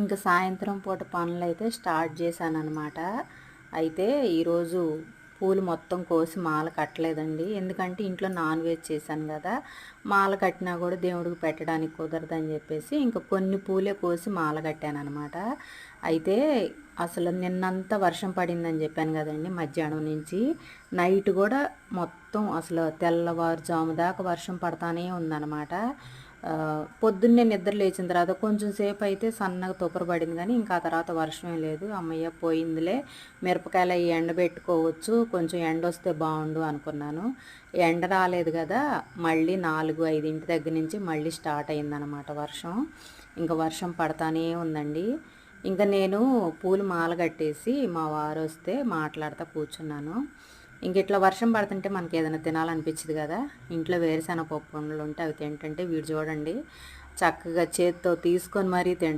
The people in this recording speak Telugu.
ఇంకా సాయంత్రం పూట పనులు అయితే స్టార్ట్ చేశాను అనమాట అయితే ఈరోజు పూలు మొత్తం కోసి మాల కట్టలేదండి. ఎందుకంటే ఇంట్లో నాన్ వెజ్ చేశాను కదా. మాల కట్టినా కూడా దేవుడికి పెట్టడానికి కుదరదని చెప్పేసి ఇంకా కొన్ని పూలే కోసి మాల కట్టాను అనమాట అయితే అసలు నిన్నంతా వర్షం పడిందని చెప్పాను కదండి మధ్యాహ్నం నుంచి. నైట్ కూడా మొత్తం అసలు తెల్లవారుజాము దాకా వర్షం పడతానే ఉందన్నమాట. పొద్దున్నే నిద్ర లేచిన తర్వాత కొంచెం సేపు అయితే సన్నగా తుపరబడింది కానీ ఇంకా ఆ తర్వాత వర్షమే లేదు. అమ్మయ్య పోయిందిలే మిరపకాయలు అవి ఎండబెట్టుకోవచ్చు కొంచెం ఎండ వస్తే బాగుండు అనుకున్నాను. ఎండ రాలేదు కదా మళ్ళీ నాలుగు ఐదింటి దగ్గర నుంచి మళ్ళీ స్టార్ట్ అయిందనమాట వర్షం. ఇంకా వర్షం పడతానే ఉందండి. ఇంకా నేను పూలు మాల కట్టేసి మా వారు వస్తే మాట్లాడుతూ కూర్చున్నాను. ఇంక ఇట్లా వర్షం పడుతుంటే మనకి ఏదైనా తినాలనిపించింది కదా? ఇంట్లో వేరుశెనగ పప్పు ఉంటే అవి తింటుంటే వీడు చూడండి చక్కగా చేత్తో తీసుకొని మరీ తింటుంది